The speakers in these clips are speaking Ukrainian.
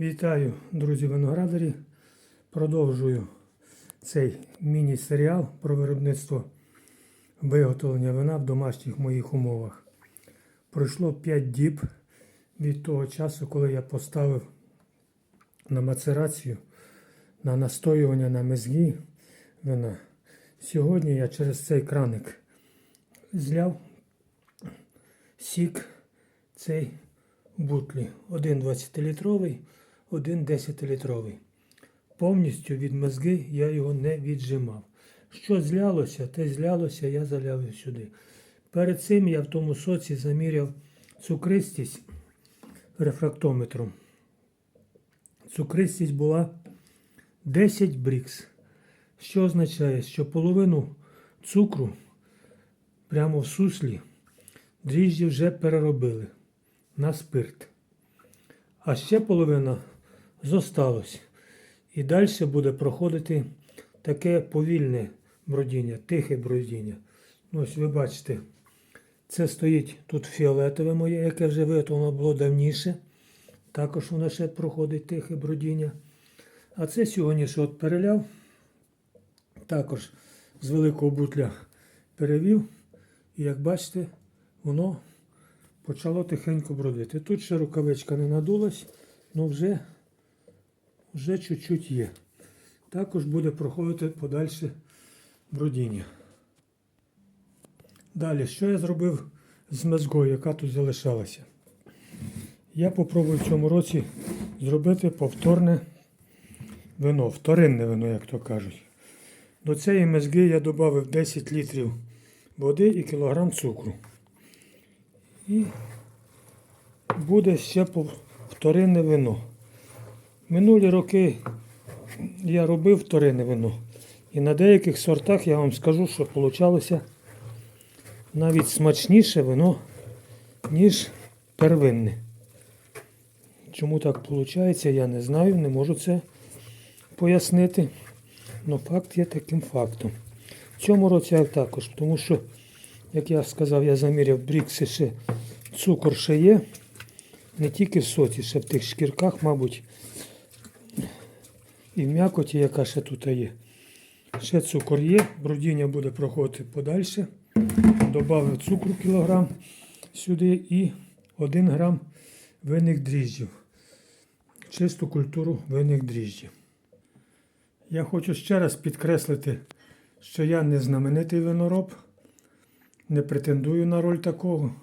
Вітаю, друзі виноградарі. Продовжую цей міні-серіал про виробництво виготовлення вина в домашніх моїх умовах. Пройшло 5 діб від того часу, коли я поставив на мацерацію, на настоювання на мезгі вина. Сьогодні я через цей краник зляв сік цей бутлі. Один 20-літровий, один 10-літровий. Повністю від мозги я його не віджимав. Що злялося, те злялося, я заляв сюди. Перед цим я в тому соці заміряв цукристість рефрактометром. Цукристість була 10 брікс. Що означає, що половину цукру прямо в суслі дріжджі вже переробили на спирт. А ще половина зосталась. І далі буде проходити таке повільне бродіння, тихе бродіння. Ну, Ось ви бачите, це стоїть тут фіолетове моє, яке вже виготовлено було давніше. Також воно ще проходить тихе бродіння. А це сьогодні що от переляв. Також з великого бутля перевів. І як бачите, воно почало тихенько бродити. Тут ще рукавичка не надулась, але вже, вже чуть-чуть є. Також буде проходити подальше бродіння. Далі, що я зробив з мезгою, яка тут залишалася? Я попробую в цьому році зробити повторне вино, вторинне вино, як то кажуть. До цієї мезги я додав 10 літрів води і кілограм цукру. І буде ще пов- вторинне вино. Минулі роки я робив вторинне вино. І на деяких сортах я вам скажу, що вийшло навіть смачніше вино, ніж первинне. Чому так виходить, я не знаю, не можу це пояснити. Але факт є таким фактом. В цьому році я також, тому що, як я сказав, я заміряв брікси ще цукор ще є. Не тільки в соці, ще в тих шкірках, мабуть, і в м'якоті, яка ще тут є. Ще цукор є, бродіння буде проходити подальше. Добавив цукру кілограм сюди і 1 грам винних дріжджів. Чисту культуру винних дріжджів. Я хочу ще раз підкреслити, що я не знаменитий винороб, не претендую на роль такого.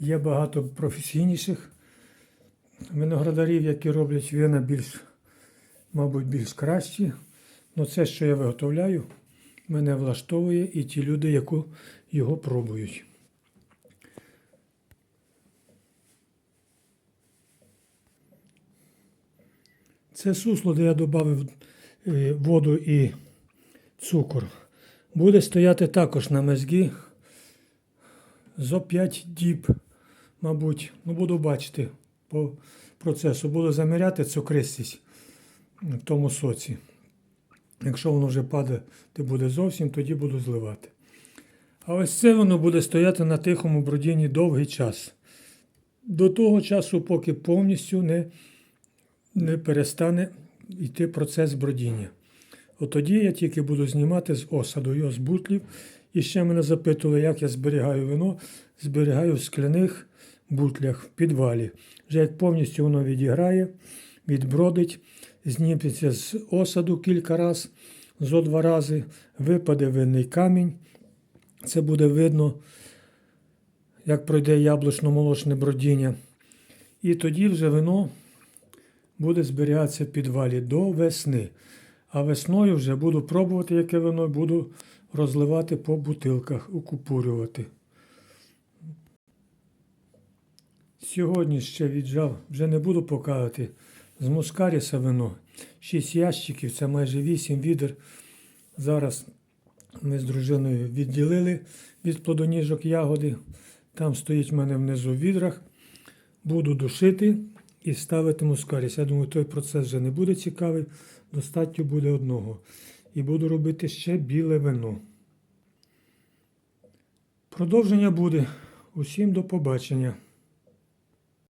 Є багато професійніших виноградарів, які роблять вина більш, мабуть, більш кращі. Але це, що я виготовляю, мене влаштовує і ті люди, які його пробують. Це сусло, де я додав е, воду і цукор. Буде стояти також на мезгі зо 5 діб, мабуть. Ну, буду бачити по процесу. Буду заміряти цукристість в тому соці. Якщо воно вже падати буде зовсім, тоді буду зливати. А ось це воно буде стояти на тихому бродінні довгий час. До того часу, поки повністю не, не перестане йти процес бродіння. От тоді я тільки буду знімати з осаду його з бутлів. І ще мене запитували, як я зберігаю вино. Зберігаю в скляних бутлях в підвалі. Вже як повністю воно відіграє, відбродить, зніметься з осаду кілька разів, зо два рази, випаде винний камінь. Це буде видно, як пройде яблучно-молочне бродіння. І тоді вже вино буде зберігатися в підвалі до весни. А весною вже буду пробувати, яке вино, буду розливати по бутилках, укупурювати. Сьогодні ще віджав, вже не буду показувати, з Мускаріса вино. 6 ящиків, це майже 8 відер. Зараз ми з дружиною відділили від плодоніжок ягоди. Там стоїть в мене внизу в відрах. Буду душити і ставити мускаріс. Я думаю, той процес вже не буде цікавий. Достатньо буде одного. І буду робити ще біле вино. Продовження буде. Усім до побачення.